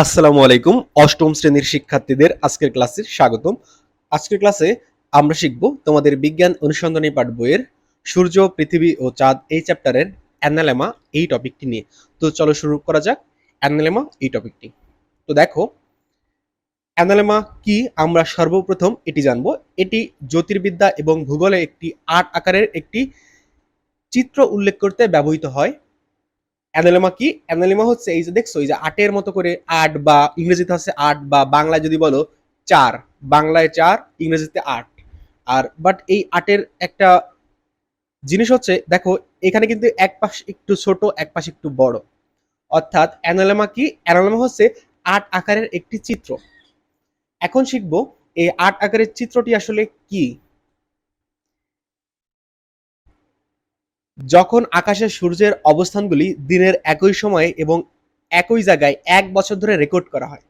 আসসালামু আলাইকুম, অষ্টম শ্রেণির শিক্ষার্থীদের আজকের ক্লাসে স্বাগতম। আজকের ক্লাসে আমরা শিখব তোমাদের বিজ্ঞান অনুসন্ধানী পাঠ বইয়ের সূর্য, পৃথিবী ও চাঁদ এই চ্যাপ্টারের অ্যানালেমা এই টপিকটি নিয়ে। তো চলো শুরু করা যাক অ্যানালেমা এই টপিকটি। তো দেখো, অ্যানালেমা কি আমরা সর্বপ্রথম এটি জানব। এটি জ্যোতির্বিদ্যা এবং ভূগোলে একটি আট আকারের একটি চিত্র উল্লেখ করতে ব্যবহৃত হয়। অ্যানালিমা কি? অ্যানালিমা হচ্ছে এই যে দেখছ, এই যে আটের মতো করে আট বা ইংরেজিতে হচ্ছে আট বা বাংলায় যদি বলো চার, বাংলায় চার, ইংরেজিতে আট। আর বাট এই আটের একটা জিনিস হচ্ছে, দেখো, এখানে কিন্তু এক পাশ একটু ছোট, এক পাশ একটু বড়। অর্থাৎ অ্যানালেমা কি? অ্যানালেমা হচ্ছে আট আকারের একটি চিত্র। এখন শিখব, এই আট আকারের চিত্রটি আসলে কি? যখন আকাশে সূর্যের অবস্থানগুলি দিনের একই সময়ে এবং একই জায়গায় এক বছর ধরে রেকর্ড করা হয়,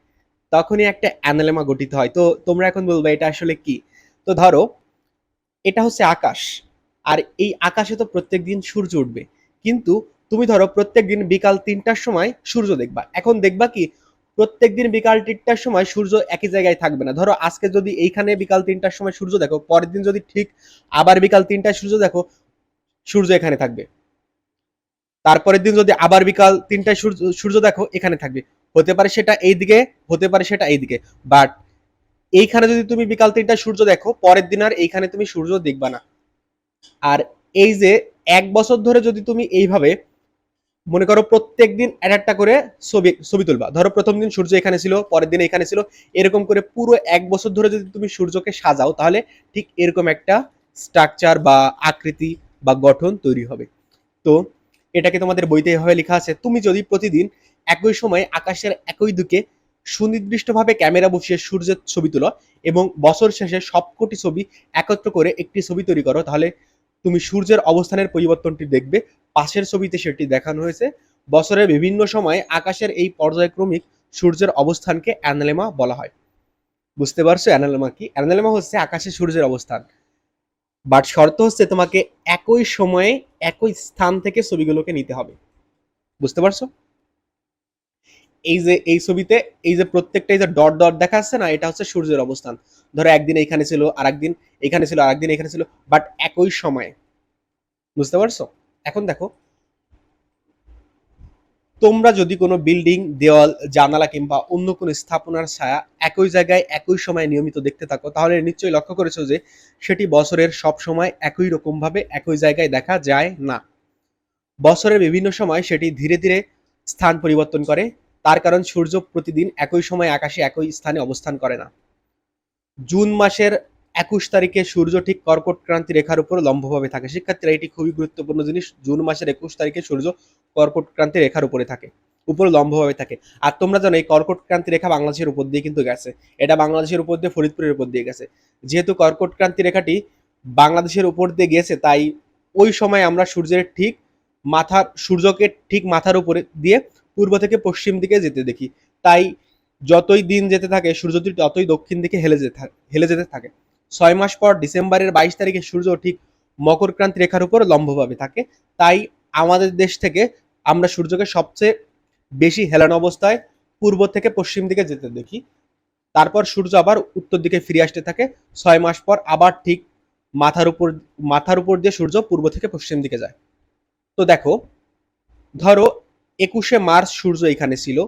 তখনই একটা অ্যানালেমা গঠিত হয়। তো তোমরা এখন বলবে, এটা আসলে কি? তো ধরো, এটা হচ্ছে আকাশ, আর এই আকাশে তো প্রত্যেক দিন সূর্য উঠবে। কিন্তু তুমি ধরো, প্রত্যেক দিন বিকাল তিনটার সময় সূর্য দেখবা। এখন দেখবা কি, প্রত্যেক দিন বিকাল তিনটার সময় সূর্য একই জায়গায় থাকবে না। ধরো, আজকে যদি এইখানে বিকাল তিনটার সময় সূর্য দেখো, পরের দিন যদি ঠিক আবার বিকাল তিনটায় সূর্য দেখো সূর্য এখানে থাকবে। তারপরের দিন যদি আবার বিকাল তিনটায় সূর্য সূর্য দেখো, এখানে থাকবে। হতে পারে সেটা এই দিকে হতে পারে সেটা এই দিকে বাট এইখানে যদি তুমি বিকাল তিনটায় সূর্য দেখো, পরের দিন আর এইখানে তুমি সূর্য দেখবা না। আর এই যে এক বছর ধরে যদি তুমি এইভাবে, মনে করো প্রত্যেক দিন এক একটা করে ছবি ছবি তুলবা। ধরো প্রথম দিন সূর্য এখানে ছিল, পরের দিন এখানে ছিল। এরকম করে পুরো এক বছর ধরে যদি তুমি সূর্যকে সাজাও, তাহলে ঠিক এরকম একটা স্ট্রাকচার বা আকৃতি বা গঠন তৈরি হবে। তো এটাকে তোমাদের বইতে এভাবে লেখা আছে, তুমি যদি প্রতিদিন একই সময়ে আকাশের একই দিকে সুনির্দিষ্টভাবে ক্যামেরা বসিয়ে সূর্যের ছবি তোলো এবং বছর শেষে সবকটি ছবি একত্র করে একটি ছবি তৈরি করো, তাহলে তুমি সূর্যের অবস্থানের পরিবর্তনটি দেখবে। পাশের ছবিতে সেটি দেখানো হয়েছে। বছরের বিভিন্ন সময়ে আকাশের এই পর্যায়ক্রমিক সূর্যের অবস্থানকে অ্যানালেমা বলা হয়। বুঝতে পারছ অ্যানালেমা কি? অ্যানালেমা হচ্ছে আকাশে সূর্যের অবস্থান। বাট শর্ত হচ্ছে তোমাকে একই সময়ে একই স্থান থেকে ছবিগুলোকে নিতে হবে। বুঝতে পারছ? এই যে, এই ছবিতে, এই যে প্রত্যেকটা এই যে ডট ডট দেখা আছে না, এটা হচ্ছে সূর্যের অবস্থান। ধরো একদিন এখানে ছিল আর একদিন এখানে ছিল আর একদিন এখানে ছিল, বাট একই সময়ে। বুঝতে পারছ? এখন দেখো তোমরা যদি কোনো বিল্ডিং, দেওয়াল, জানালা কিংবা অন্য কোনো স্থাপনার ছায়া একই জায়গায়, একই সময় নিয়মিত দেখতে থাকো, তাহলে নিশ্চয়ই লক্ষ্য করেছ যে সেটি বছরের সব সময় একই রকম ভাবে একই জায়গায় দেখা যায় না। বছরের বিভিন্ন সময় সেটি ধীরে ধীরে স্থান পরিবর্তন করে, তার কারণ সূর্য প্রতিদিন একই সময় আকাশে একই স্থানে অবস্থান করে না। জুন মাসের একুশ তারিখে সূর্য ঠিক কর্কট ক্রান্তি রেখার উপর লম্বভাবে থাকে। শিক্ষার্থীরা এটি খুবই গুরুত্বপূর্ণ জিনিস, জুন মাসের একুশ তারিখে সূর্য কর্কট ক্রান্তি রেখার উপরে থাকে, উপরে লম্বভাবে থাকে। আর তোমরা জানো, এই কর্কট ক্রান্তি রেখা বাংলাদেশের উপর দিয়ে কিন্তু গেছে। এটা বাংলাদেশের উপর দিয়ে ফরিদপুরের উপর দিয়ে গেছে। যেহেতু কর্কট ক্রান্তি রেখাটি বাংলাদেশের উপর দিয়ে গেছে, তাই ওই সময় আমরা সূর্যের ঠিক মাথার, সূর্যকে ঠিক মাথার উপরে দিয়ে পূর্ব থেকে পশ্চিম দিকে যেতে দেখি। তাই যতই দিন যেতে থাকে, সূর্যটি ততই দক্ষিণ দিকে হেলে যেতে হেলে যেতে থাকে। ছয় মাস পর ডিসেম্বরের বাইশ তারিখে সূর্য ঠিক মকর ক্রান্তি রেখার উপর লম্বভাবে থাকে। তাই আমাদের দেশ থেকে আমরা সূর্যকে সবচেয়ে বেশি হেলানো অবস্থায় পূর্ব থেকে পশ্চিম দিকে যেতে দেখি। তারপর সূর্য আবার উত্তর দিকে ফিরে আসতে থাকে। ছয় মাস পর আবার ঠিক মাথার উপর মাথার উপর দিয়ে সূর্য পূর্ব থেকে পশ্চিম দিকে যায়। তো দেখো, ধরো একুশে মার্চ সূর্য এখানে ছিল।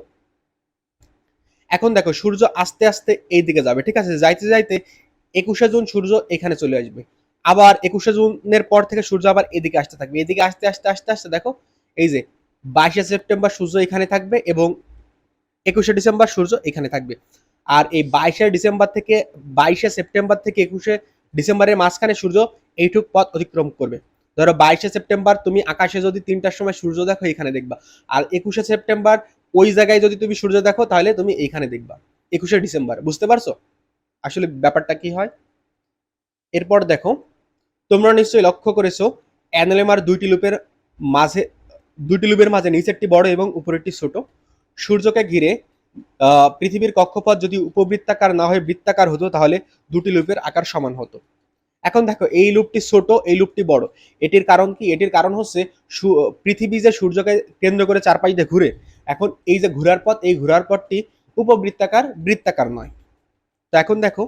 এখন দেখো, সূর্য আস্তে আস্তে এই দিকে যাবে। ঠিক আছে, যাইতে যাইতে একুশে জুন সূর্য এখানে চলে আসবে। আবার একুশে জুনের পর থেকে সূর্য আবার এদিকে আসতে থাকবে। এদিকে আসতে আসতে আসতে আসতে দেখো, এই যে বাইশে সেপ্টেম্বর সূর্য এখানে থাকবে এবং একুশে ডিসেম্বর সূর্য এখানে থাকবে। আর এই বাইশে ডিসেম্বর থেকে, বাইশে সেপ্টেম্বর থেকে একুশে ডিসেম্বরের মাঝখানে সূর্য এইটুক পথ অতিক্রম করবে। ধরো বাইশে সেপ্টেম্বর তুমি আকাশে যদি তিনটার সময় সূর্য দেখো, এখানে দেখবা। আর একুশে সেপ্টেম্বর ওই জায়গায় যদি তুমি সূর্য দেখো, তাহলে তুমি এইখানে দেখবা। একুশে ডিসেম্বর, বুঝতে পারছ? আসলে ব্যাপারটা কি হয়? এরপর দেখো, তোমরা নিশ্চয়ই লক্ষ্য করেছ, অ্যানালেমার দুইটি লুপের মাঝে, দুইটি লুপের মাঝে নিচেরটি বড় এবং উপরেরটি ছোট। সূর্যকে ঘিরে পৃথিবীর কক্ষপথ যদি উপবৃত্তাকার না হয়ে বৃত্তাকার হতো, তাহলে দুটি লুপের আকার সমান হতো। এখন দেখো, এই লুপটি ছোট, এই লুপটি বড়। এটির কারণ কি? এটির কারণ হচ্ছে পৃথিবী যে সূর্যকে কেন্দ্র করে চারপাশ দিয়ে ঘুরে, এখন এই যে ঘোরার পথ, এই ঘোরার পথটি উপবৃত্তাকার, বৃত্তাকার নয়। এখন দেখো,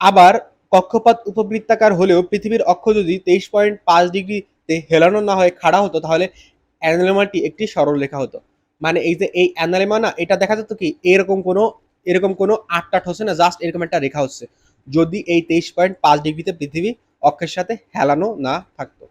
আবার কক্ষপথ উপবৃত্তাকার হলেও পৃথিবীর অক্ষ যদি তেইশ পয়েন্ট পাঁচ ডিগ্রিতে হেলানো না হয়ে, খাড়া হতো, তাহলে অ্যানালেমাটি একটি সরল রেখা হতো। মানে এই যে এই অ্যানালেমা না, এটা দেখা যেত কি, এরকম কোনো এরকম কোনো আটটা হচ্ছে না, জাস্ট এরকম একটা রেখা হচ্ছে। যদি এই তেইশ পয়েন্ট পাঁচ ডিগ্রিতে পৃথিবী অক্ষের সাথে হেলানো না থাকতো।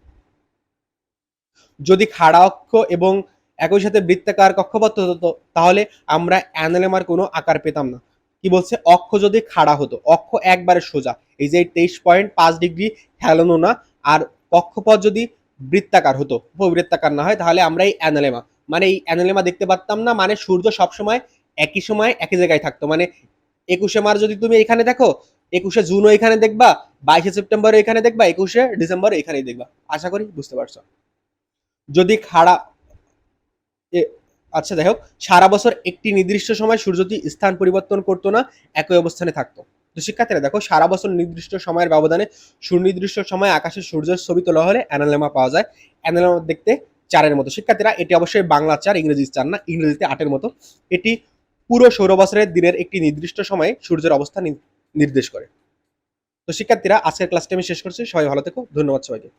যদি খাড়া অক্ষ এবং একই সাথে বৃত্তাকার কক্ষপথ হতো, তাহলে আমরা অ্যানালেমার কোনো আকার পেতাম না। কি বলছে? অক্ষ যদি খাড়া হতো, অক্ষ একবারে সোজা, এই যে তেইশ পয়েন্ট পাঁচ ডিগ্রি হেলানো না, আর কক্ষপথ যদি বৃত্তাকার হতো, উপবৃত্তাকার না হয়, তাহলে আমরা এই অ্যানালেমা মানে এই অ্যানালেমা দেখতে পারতাম না মানে সূর্য সবসময় একই সময় একই জায়গায় থাকতো মানে একুশে মার্চ যদি তুমি এখানে দেখো, একুশে জুনও এখানে দেখবা, বাইশে সেপ্টেম্বরও এখানে দেখবা, একুশে ডিসেম্বর এখানেই দেখবা, আশা করি বুঝতে পারছ। যদি খাড়া আচ্ছা যাই হোক, সারা বছর একটি নির্দিষ্ট সময় সূর্যটি স্থান পরিবর্তন করতো না, একই অবস্থানে থাকতো। তো শিক্ষার্থীরা, দেখো, সারা বছর নির্দিষ্ট সময়ের ব্যবধানে সুনির্দিষ্ট সময় আকাশে সূর্যের ছবি তোলা হলে অ্যানালেমা পাওয়া যায়। অ্যানালেমা দেখতে চারের মতো। শিক্ষার্থীরা, এটি অবশ্যই বাংলা চার, ইংরেজি চার না, ইংরেজিতে আটের মতো। এটি পুরো সৌর বছরের দিনের একটি নির্দিষ্ট সময়ে সূর্যের অবস্থান নির্দেশ করে। তো শিক্ষার্থীরা, আজকের ক্লাসটি আমি শেষ করছি। সবাই ভালো থেকো। ধন্যবাদ সবাইকে।